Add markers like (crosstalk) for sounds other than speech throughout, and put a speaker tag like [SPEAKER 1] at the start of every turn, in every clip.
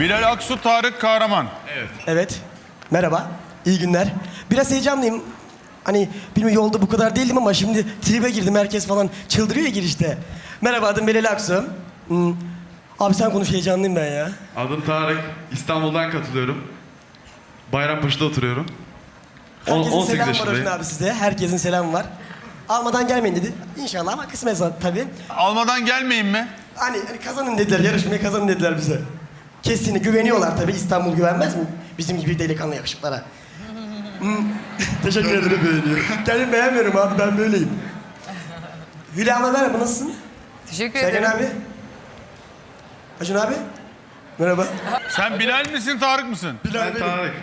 [SPEAKER 1] Bilal Aksu, Tarık Kahraman.
[SPEAKER 2] Evet. Merhaba. İyi günler. Biraz heyecanlıyım. Hani bilmiyorum yolda bu kadar değildim ama şimdi tribe girdim. Herkes falan çıldırıyor ya girişte. Merhaba adım Belal Aksu. Hmm. Abi sen konuş heyecanlıyım ben ya.
[SPEAKER 3] Adım Tarık. İstanbul'dan katılıyorum. Bayrampaşa'da oturuyorum. On-
[SPEAKER 2] Herkesin
[SPEAKER 3] 18
[SPEAKER 2] selamı var
[SPEAKER 3] yaşındayım.
[SPEAKER 2] Orçun abi size. Herkesin selamı var. Almadan gelmeyin dedi. İnşallah ama kısmet tabii.
[SPEAKER 1] Almadan gelmeyin mi?
[SPEAKER 2] Hani, hani kazanın dediler, yarışmayı kazanın dediler bize. Kesin güveniyorlar tabii. İstanbul güvenmez mi? Bizim gibi delikanlı yakışıklara. Hmm, (laughs) Teşekkür ederim beğeniyorum. Kendim beğenmiyorum abi ben böyleyim. Hülya abla merhaba nasılsın?
[SPEAKER 4] Teşekkür
[SPEAKER 2] Sergen
[SPEAKER 4] ederim.
[SPEAKER 2] abi. Acun abi. Merhaba.
[SPEAKER 1] Sen Bilal misin, Tarık mısın?
[SPEAKER 3] Ben Tarık.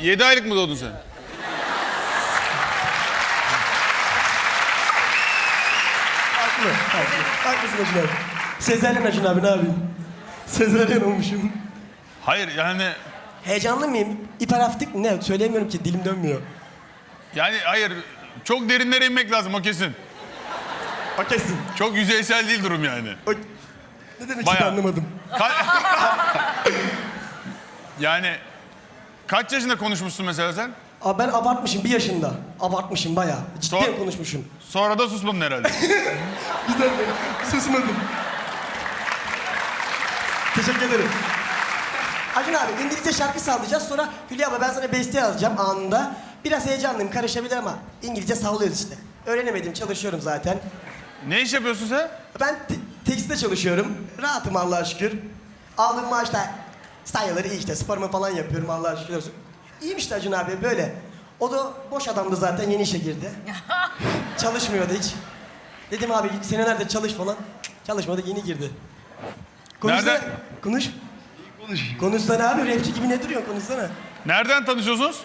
[SPEAKER 1] 7 aylık mı doğdun sen?
[SPEAKER 2] Haklı. Haklı. Haklısın Acun abi. Sezeryen Acun abi ne yapayım? Sezeryen olmuşum.
[SPEAKER 1] Hayır yani
[SPEAKER 2] Heyecanlı mıyım? İperaftik mi? Ne? Söyleyemiyorum ki dilim dönmüyor.
[SPEAKER 1] yani hayır çok derinlere inmek lazım o kesin.
[SPEAKER 2] O kesin.
[SPEAKER 1] Çok yüzeysel değil durum yani.
[SPEAKER 2] O... Ne demek
[SPEAKER 1] Bayağı.
[SPEAKER 2] anlamadım.
[SPEAKER 1] Ka- (laughs) yani kaç yaşında konuşmuşsun mesela sen?
[SPEAKER 2] Abi ben abartmışım bir yaşında. Abartmışım bayağı. Cidden
[SPEAKER 1] Sor-
[SPEAKER 2] konuşmuşum.
[SPEAKER 1] Sonra da susmadın herhalde. (laughs)
[SPEAKER 2] Güzel susmadım. Teşekkür ederim. Acun abi İngilizce şarkı sallayacağız sonra Hülya abla ben sana beste yazacağım anında. Biraz heyecanlıyım karışabilir ama İngilizce sallıyoruz işte. Öğrenemedim çalışıyorum zaten.
[SPEAKER 1] ne iş yapıyorsun sen?
[SPEAKER 2] Ben te- tekstilde çalışıyorum. Rahatım Allah'a şükür. Aldığım maaşla sayıları iyi işte sporumu falan yapıyorum Allah'a şükür olsun. İyiyim işte Acun abi böyle. O da boş adamdı zaten yeni işe girdi. (laughs) Çalışmıyordu hiç. Dedim abi senelerde çalış falan. Çalışmadı yeni girdi. Konuşsana.
[SPEAKER 1] Nerede?
[SPEAKER 2] Konuş.
[SPEAKER 3] Konuşayım.
[SPEAKER 2] Konuşsana abi rapçi gibi ne duruyorsun konuşsana.
[SPEAKER 1] Nereden tanışıyorsunuz?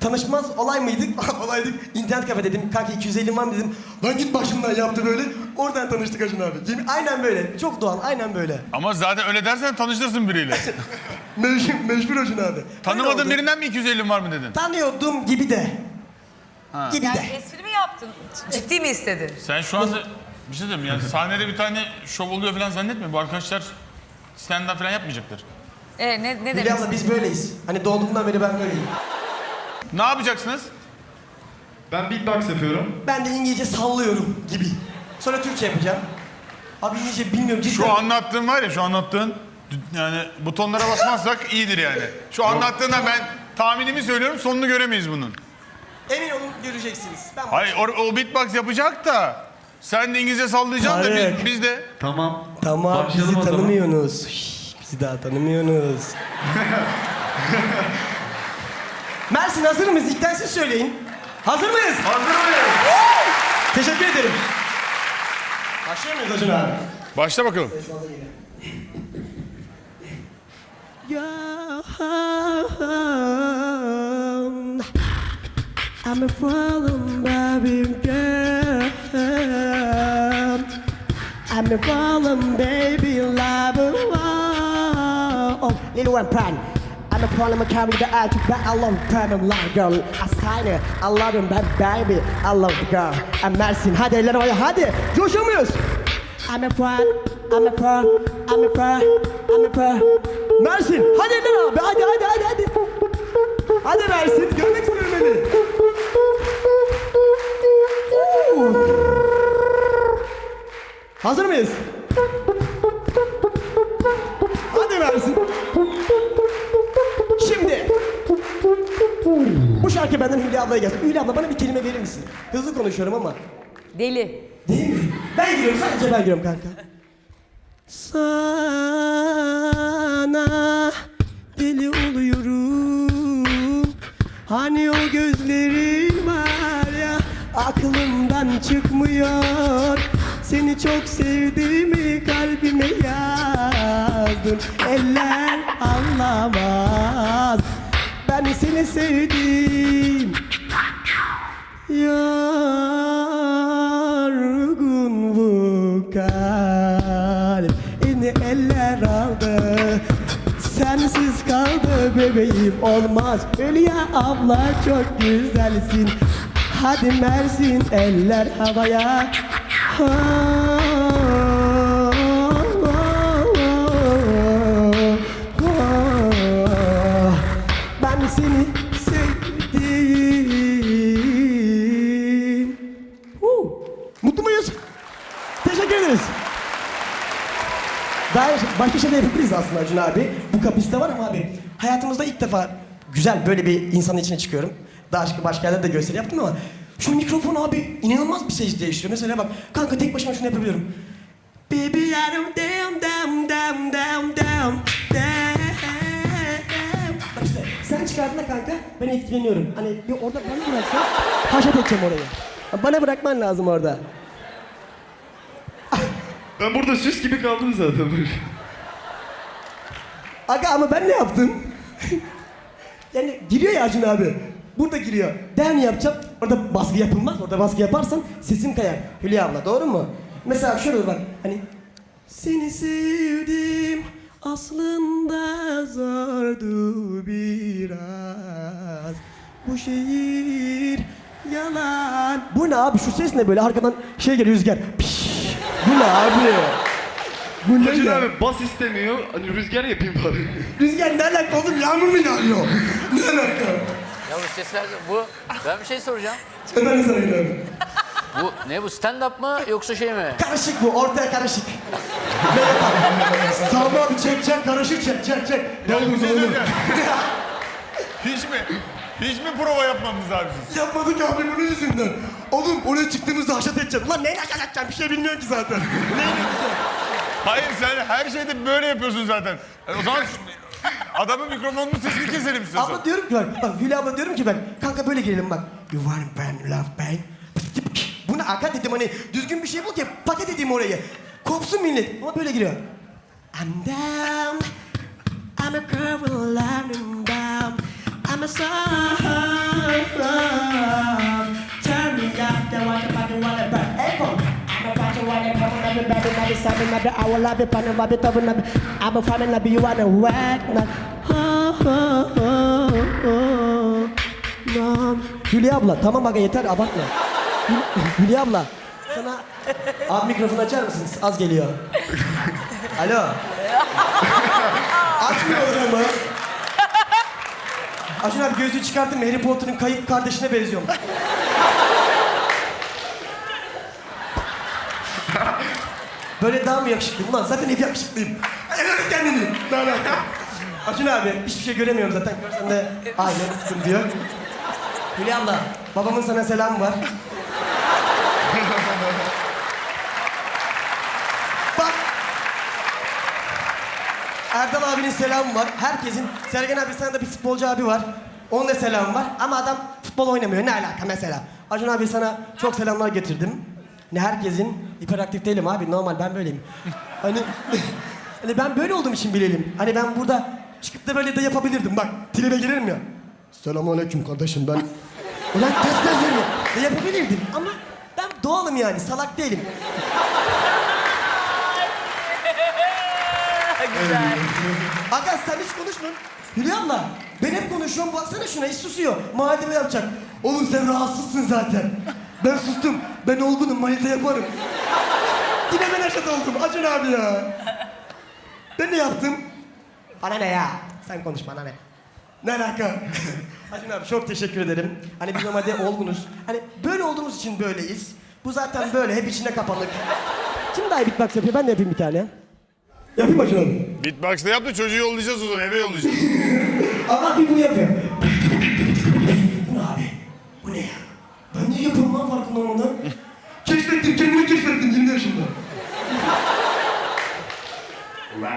[SPEAKER 2] Tanışmaz olay mıydık? (laughs) Olaydık. İnternet kafe dedim. Kanka 250 var mı dedim. Lan git başımdan yaptı böyle. Oradan tanıştık Acun abi. Yemin- aynen böyle. Çok doğal. Aynen böyle.
[SPEAKER 1] Ama zaten öyle dersen tanıştırsın biriyle. (laughs)
[SPEAKER 2] Meşhur, meşhur Acun abi. Öyle
[SPEAKER 1] Tanımadığın birinden mi 250 var mı dedin?
[SPEAKER 2] Tanıyordum gibi de. Gibi
[SPEAKER 4] Yani
[SPEAKER 2] de.
[SPEAKER 4] espri mi yaptın? Ciddi mi istedin?
[SPEAKER 1] Sen şu anda bir şey diyeyim yani sahnede bir tane şov oluyor falan zannetme. Bu arkadaşlar stand-up falan yapmayacaklar.
[SPEAKER 4] E ne, ne
[SPEAKER 2] Hülya
[SPEAKER 4] demek
[SPEAKER 2] abla biz böyleyiz. Hani doğduğumdan beri ben böyleyim.
[SPEAKER 1] Ne yapacaksınız?
[SPEAKER 3] Ben beatbox yapıyorum.
[SPEAKER 2] Ben de İngilizce sallıyorum gibi. Sonra Türkçe yapacağım. Abi İngilizce bilmiyorum cidden.
[SPEAKER 1] Şu anlattığın var ya şu anlattığın yani butonlara basmazsak iyidir yani. Şu anlattığından ben tahminimi söylüyorum sonunu göremeyiz bunun.
[SPEAKER 2] Emin olun göreceksiniz. Ben
[SPEAKER 1] Hayır o, o beatbox yapacak da sen de İngilizce sallayacaksın da
[SPEAKER 2] Tarık.
[SPEAKER 1] biz, biz de.
[SPEAKER 3] Tamam.
[SPEAKER 2] Tamam
[SPEAKER 3] Başlayalım
[SPEAKER 2] bizi
[SPEAKER 3] o zaman.
[SPEAKER 2] tanımıyorsunuz. Şşş, bizi daha tanımıyorsunuz. (laughs) Mersin hazır mıyız? İlkten siz söyleyin. Hazır mıyız?
[SPEAKER 3] Hazır mıyız?
[SPEAKER 2] Teşekkür ederim. Başlıyor muyuz Acun abi?
[SPEAKER 1] Başla bakalım.
[SPEAKER 2] I'm a fallen baby girl. I'm a fallen baby lover. Oh, little one plan. I'm a fallen I carry the to back. I love time I'm like girl. I sign it. I love him, bad baby. I love the girl. I'm Mersin. Hadi eller havaya hadi. Coşuyor muyuz? I'm a fan. I'm a fan. I'm a fan. I'm a fan. Mersin. Hadi eller abi. Hadi hadi hadi hadi. Hadi Mersin. Görmek istiyorum beni. Hazır mıyız? Hadi Mersin. Şimdi. Bu şarkı benden Hülya ablaya gelsin. Hülya abla bana bir kelime verir misin? Hızlı konuşuyorum ama.
[SPEAKER 4] Deli.
[SPEAKER 2] Değil mi? Ben giriyorum sadece ben giriyorum kanka. Sana deli oluyorum. Hani o gözlerin var ya aklımdan çıkmıyor. Seni çok sevdiğimi kalbime yazdım. Eller anlamaz. Ben seni sevdim. Yorgun bu kalp Yine eller aldı Sensiz kaldı bebeğim olmaz Hülya abla çok güzelsin Hadi Mersin eller havaya Ha, seni sevdim. Mutlu muyuz? Teşekkür ederiz. Daha başka şey de yapabiliriz aslında Acun abi. Bu kapasite var ama abi hayatımızda ilk defa güzel böyle bir insanın içine çıkıyorum. Daha başka başka yerlerde de gösteri yaptım ama şu mikrofon abi inanılmaz bir ses değiştiriyor. Mesela bak kanka tek başıma şunu yapabiliyorum. Baby I don't damn damn damn damn damn. Bak işte sen çıkardığında kanka ben etkileniyorum. Hani bir orada bana bıraksan haşat edeceğim orayı. Bana bırakman lazım orada.
[SPEAKER 3] Ben burada süs gibi kaldım zaten.
[SPEAKER 2] Aga ama ben ne yaptım? (laughs) yani giriyor ya Acun abi. Burada giriyor. Den yapacağım. Orada baskı yapılmaz. Orada baskı yaparsan sesim kayar. Hülya abla doğru mu? Mesela şöyle bak. Hani seni sevdim aslında zordu biraz. Bu şehir yalan. Bu ne abi? Şu ses ne böyle? Arkadan şey geliyor rüzgar. Piş. Bu ne abi? Bu ne
[SPEAKER 3] Hacı
[SPEAKER 2] ya?
[SPEAKER 3] abi bas istemiyor. Hani rüzgar yapayım bari.
[SPEAKER 2] Rüzgar ne alaka oğlum? Yağmur mu yağıyor? ne alaka?
[SPEAKER 5] Ya bu sesler bu ben bir şey soracağım.
[SPEAKER 2] Sana inanıyorum.
[SPEAKER 5] Bu ne bu stand up mı yoksa şey mi?
[SPEAKER 2] Karışık bu, ortaya karışık. ne yapalım? Sami abi çek çek, karışık çek çek çek.
[SPEAKER 1] Bir şey
[SPEAKER 2] doldur.
[SPEAKER 1] söyleyeceğim. (laughs) Hiç mi? Hiç mi prova yapmadınız abi siz?
[SPEAKER 2] Yapmadık abi bunun yüzünden. Oğlum oraya çıktığımızda haşat edeceğiz. Ulan neyle haşat edeceğim? Bir şey bilmiyorum ki zaten. neyle edeceğim?
[SPEAKER 1] Hayır sen her şeyde böyle yapıyorsun zaten. E, o zaman adamın mikrofonunun sesini keselim istiyorsan.
[SPEAKER 2] Abla diyorum ki bak, Hülya abla diyorum ki ben, kanka böyle gelelim bak. You want bang, love bang. Bunu arka dedim hani düzgün bir şey bul ki paket edeyim orayı. Kopsun millet. Ama böyle giriyor. I'm down. I'm a girl with London down. I'm a song. I'm a body wanna seven, I'm a hour love it, I'm a body top, I'm a family love you wanna whack. Oh, oh, oh, oh. Nam. Hülya abla tamam aga yeter abartma. Hül- Hülya abla sana (laughs) abi mikrofonu açar mısınız? Az geliyor. (laughs) Alo. Açmıyor ama. Acun abi gözlüğü çıkarttım Harry Potter'ın kayıp kardeşine benziyorum. Böyle daha mı yakışıklı? Ulan zaten hep yakışıklıyım. Evet kendini. Ne alaka? Acun abi hiçbir şey göremiyorum zaten. Görsen de aynı sıkıntı yok. Hülya abla, babamın sana selamı var. (laughs) Bak. Erdal abinin selamı var. Herkesin. Sergen abi sana da bir futbolcu abi var. Onun da selamı var. Ama adam futbol oynamıyor. Ne alaka mesela? Acun abi sana çok selamlar getirdim. Ne herkesin hiperaktif değilim abi. Normal ben böyleyim. Hani (laughs) hani ben böyle olduğum için bilelim. Hani ben burada çıkıp da böyle de yapabilirdim. Bak tribe girerim ya. Selamünaleyküm kardeşim ben. (laughs) Ulan ters ters veriyor. De yapabilirdim ama ben doğalım yani salak değilim. (laughs)
[SPEAKER 4] Güzel.
[SPEAKER 2] Aga sen hiç konuşmuyorsun. Hülya abla ben hep konuşuyorum baksana şuna hiç susuyor. Muhallebe yapacak. Oğlum sen rahatsızsın zaten. Ben sustum. Ben olgunum manita yaparım. Yine ben aşat oldum Acun abi ya. Ben ne yaptım? Bana ne ya? Sen konuş bana ne? Ne alaka? (laughs) Acun abi çok teşekkür ederim. Hani biz normalde olgunuz. Hani böyle olduğumuz için böyleyiz. Bu zaten böyle hep içine kapanık. Kim daha iyi beatbox yapıyor? Ben de yapayım bir tane. Yapayım Acun abi.
[SPEAKER 1] Beatbox'ta yaptı çocuğu yollayacağız o zaman eve yollayacağız. (laughs)
[SPEAKER 2] Ama bir bunu yapıyor. Bu ne abi? Bu ne ya? Ben niye yapıyorum lan farkında olmadan? keşfettim, kendimi keşfettim 20 yaşında.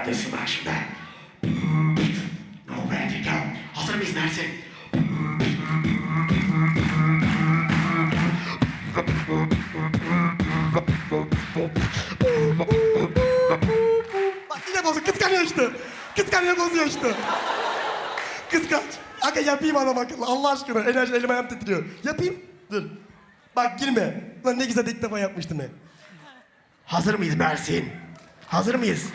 [SPEAKER 2] Neredesin ben şimdi? No ready go. Hazır mıyız Mersin? Bak yine bozuk, kıskanıyor işte. Kıskanıyor bozuyor işte. Kıskanç. Aga yapayım adam akıllı. Allah aşkına. Enerji elim ayağım titriyor. Yapayım. Dur. Bak girme. Lan ne güzel ilk defa yapmıştım ben. Hazır mıyız Mersin? Hazır mıyız?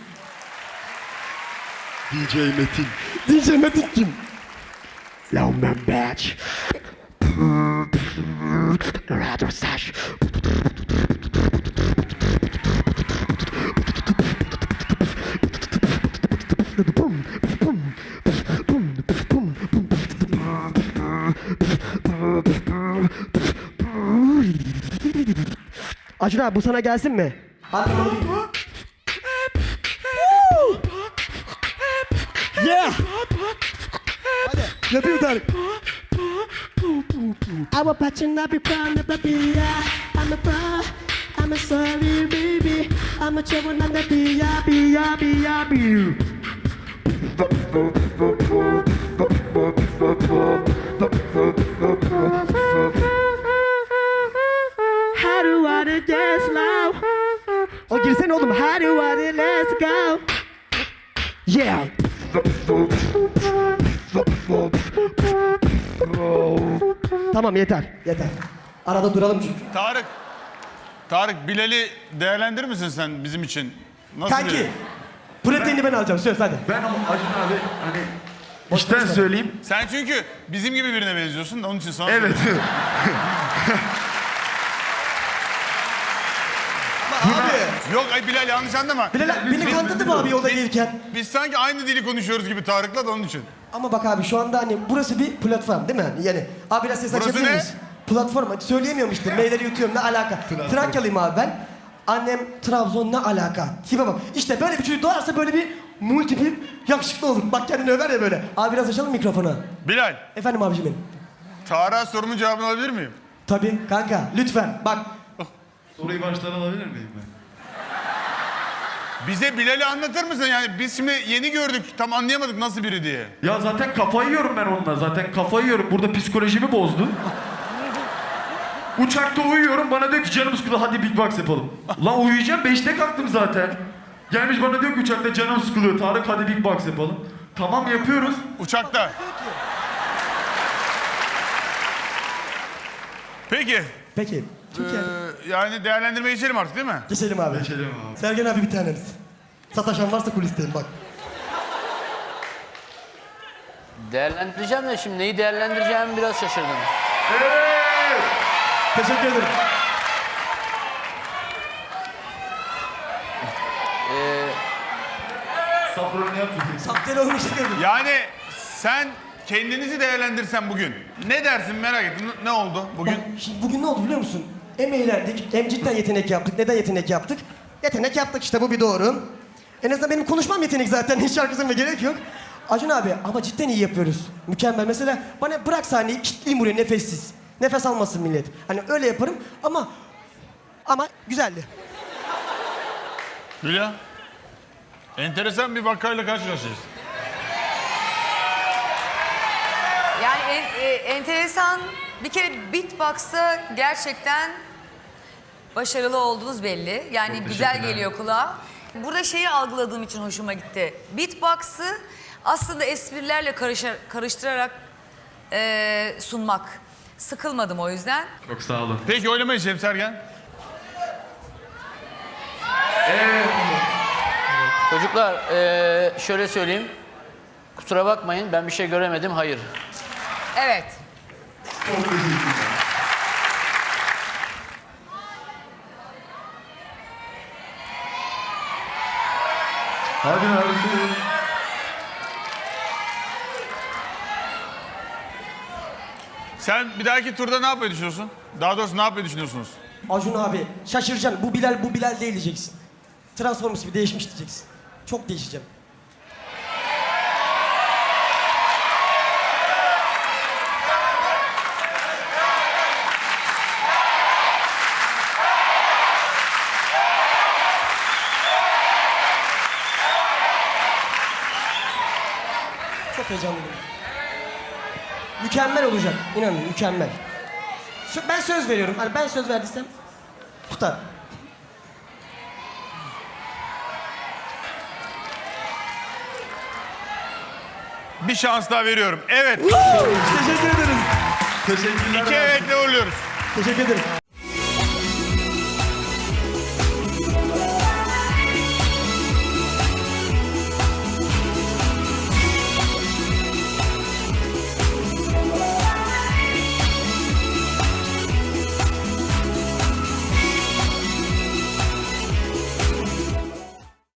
[SPEAKER 3] DJ Metin.
[SPEAKER 2] DJ Metin kim? Lan ben batch. Radyo Saş. Acun abi bu sana gelsin mi? Abi. Yapayım Tarık. I was patching up your crown of the beer. I'm a pro, I'm a sorry baby. I'm a trouble on the beer, beer, beer, beer. How do I do dance now? O girsene oğlum. How do I do let's go? Yeah. Tamam yeter. Yeter. Arada duralım çünkü.
[SPEAKER 1] Tarık. Tarık Bilal'i değerlendirir misin sen bizim için? Nasıl
[SPEAKER 2] Kanki.
[SPEAKER 1] biri?
[SPEAKER 2] Proteini ben alacağım. Söz hadi.
[SPEAKER 3] Ben ama Acun abi hani işten söyleyeyim.
[SPEAKER 1] Sen çünkü bizim gibi birine benziyorsun da onun için sana
[SPEAKER 3] Evet.
[SPEAKER 1] soruyorum. (laughs)
[SPEAKER 2] Abi.
[SPEAKER 1] Yok ay Bilal yanlış anlama.
[SPEAKER 2] Bilal beni kandırdı mı abi yolda gelirken?
[SPEAKER 1] Biz sanki aynı dili konuşuyoruz gibi Tarık'la da onun için.
[SPEAKER 2] Ama bak abi şu anda hani burası bir platform değil mi? Yani abi biraz ses
[SPEAKER 1] Burası
[SPEAKER 2] açabilir
[SPEAKER 1] ne?
[SPEAKER 2] miyiz? Platform. Hadi Söyleyemiyorum işte. Mailleri yutuyorum ne alaka? Trakyalıyım abi ben. Annem Trabzon ne alaka? Tipe bak. İşte böyle bir çocuk doğarsa böyle bir multi bir yakışıklı olur. Bak kendini över ya böyle. Abi biraz açalım mikrofonu.
[SPEAKER 1] Bilal,
[SPEAKER 2] Efendim abicim benim.
[SPEAKER 1] Tarık'a sorumun cevabını alabilir miyim?
[SPEAKER 2] Tabii kanka lütfen bak.
[SPEAKER 3] Soruyu baştan alabilir miyim ben?
[SPEAKER 1] Bize Bilal'i anlatır mısın? Yani biz şimdi yeni gördük, tam anlayamadık nasıl biri diye.
[SPEAKER 3] Ya zaten kafayı yiyorum ben onunla. Zaten kafayı yiyorum. Burada psikolojimi bozdu. Uçakta uyuyorum bana diyor ki canım sıkıldı hadi Big Box yapalım. Lan uyuyacağım 5'te kalktım zaten. Gelmiş bana diyor ki uçakta canım sıkılıyor Tarık hadi Big Box yapalım. Tamam yapıyoruz.
[SPEAKER 1] Uçakta. Peki,
[SPEAKER 2] Peki.
[SPEAKER 1] Ee, yani değerlendirmeye geçelim artık değil mi?
[SPEAKER 2] Geçelim abi.
[SPEAKER 3] Geçelim abi.
[SPEAKER 2] Sergen abi bir taneniz. Sataşan varsa kulisteyim bak.
[SPEAKER 5] Değerlendireceğim de şimdi neyi değerlendireceğimi biraz şaşırdım.
[SPEAKER 2] Teşekkür ederim.
[SPEAKER 3] Safranı yapmayayım.
[SPEAKER 2] Saptel olmuş.
[SPEAKER 1] Yani sen kendinizi değerlendirsen bugün ne dersin merak ettim. Ne oldu bugün?
[SPEAKER 2] Bak, şimdi bugün ne oldu biliyor musun? Hem eğlendik, hem cidden yetenek yaptık. Neden yetenek yaptık? Yetenek yaptık işte bu bir doğru. En azından benim konuşmam yetenek zaten. (laughs) Hiç şarkı söylemeye gerek yok. Acun abi ama cidden iyi yapıyoruz. Mükemmel. Mesela bana bırak sahneyi kilitleyeyim buraya nefessiz. Nefes almasın millet. Hani öyle yaparım ama ama güzeldi.
[SPEAKER 1] Hülya, enteresan bir vakayla karşılaşacağız.
[SPEAKER 4] Yani en- e, enteresan bir kere beatbox'ta gerçekten başarılı olduğunuz belli. Yani güzel geliyor kulağa. Burada şeyi algıladığım için hoşuma gitti. Beatbox'ı aslında esprilerle karışa- karıştırarak e, sunmak. Sıkılmadım o yüzden.
[SPEAKER 3] Çok sağ olun.
[SPEAKER 1] Peki oylama geçelim Sergen.
[SPEAKER 5] Çocuklar eee, şöyle söyleyeyim. Kusura bakmayın ben bir şey göremedim hayır.
[SPEAKER 4] Evet.
[SPEAKER 3] Hadi abi.
[SPEAKER 1] Sen bir dahaki turda ne yapmayı düşünüyorsun? Daha doğrusu ne yapmayı düşünüyorsunuz?
[SPEAKER 2] Acun abi şaşıracaksın. Bu Bilal bu Bilal değil diyeceksin. Transformers gibi değişmiş diyeceksin. Çok değişeceğim. Heyecanlıyım. Mükemmel olacak. İnanın mükemmel. Sö- Ben söz veriyorum. Hani ben söz verdiysem tutar.
[SPEAKER 1] Bir şans daha veriyorum. Evet.
[SPEAKER 2] Teşekkür ederim.
[SPEAKER 3] Teşekkürler.
[SPEAKER 1] İki evetle uğurluyoruz.
[SPEAKER 2] Teşekkür ederim.